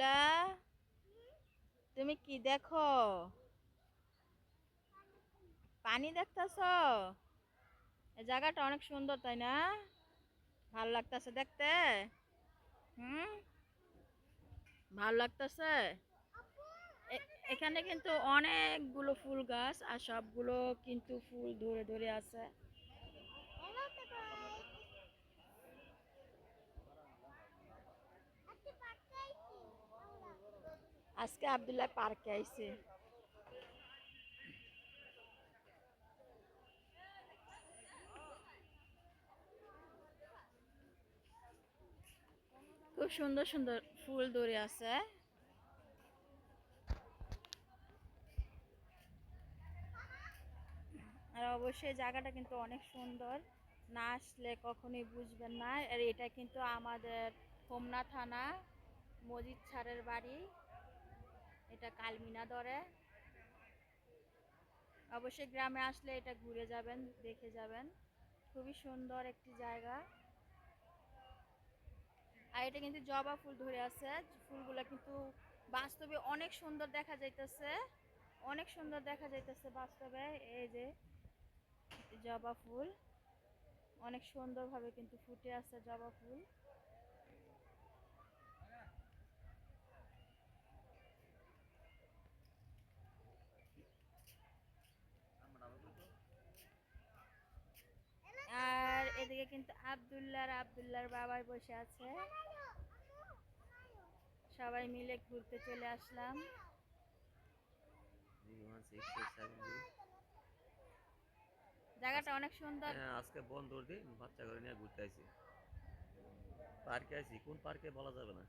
আবদুল্লাহ তুমি কি দেখো? পানি দেখতেছ? এই জায়গাটা অনেক সুন্দর, তাই না? ভালো লাগতেছে দেখতে? হুম? ভালো লাগতেছে? এখানে কিন্তু অনেকগুলো ফুল গাছ আর সবগুলো কিন্তু ফুল ধরে ধরে আছে। আজকে আবদুল্লাহ পার্কে আইছে। খুব সুন্দর সুন্দর ফুল ধরে আছে। আর অবশ্যই জায়গাটা কিন্তু অনেক সুন্দর। না আসলে কখনোই বুঝবেন না। আর এটা কিন্তু আমাদের হোমনা থানা, মজিদ ছাড়ের বাড়ি। এটা কালমিনা দরে। অবশ্যই গ্রামে আসলে এটা ঘুরে যাবেন, দেখে যাবেন। খুবই সুন্দর একটি জায়গা। আর এটা কিন্তু জবা ফুল ধরে আছে। ফুলগুলো কিন্তু বাস্তবে অনেক সুন্দর দেখা যাইতেছে। অনেক সুন্দর দেখা যাইতেছে বাস্তবে। এই যে জবা ফুল। অনেক সুন্দরভাবে কিন্তু ফুটে আছে জবা ফুল আর এদিকে কিন্তু আবদুল্লাহ আর আবদুল্লাহর বাবাই বসে আছে। সবাই মিলে ঘুরতে চলে আসলাম। জায়গাটা অনেক সুন্দর। হ্যাঁ, আজকে বন্ধ দিন বাচ্চা করে নিয়ে ঘুরতে আইছি। পার্কে আইছি কোন পার্কে বলা যাবে না।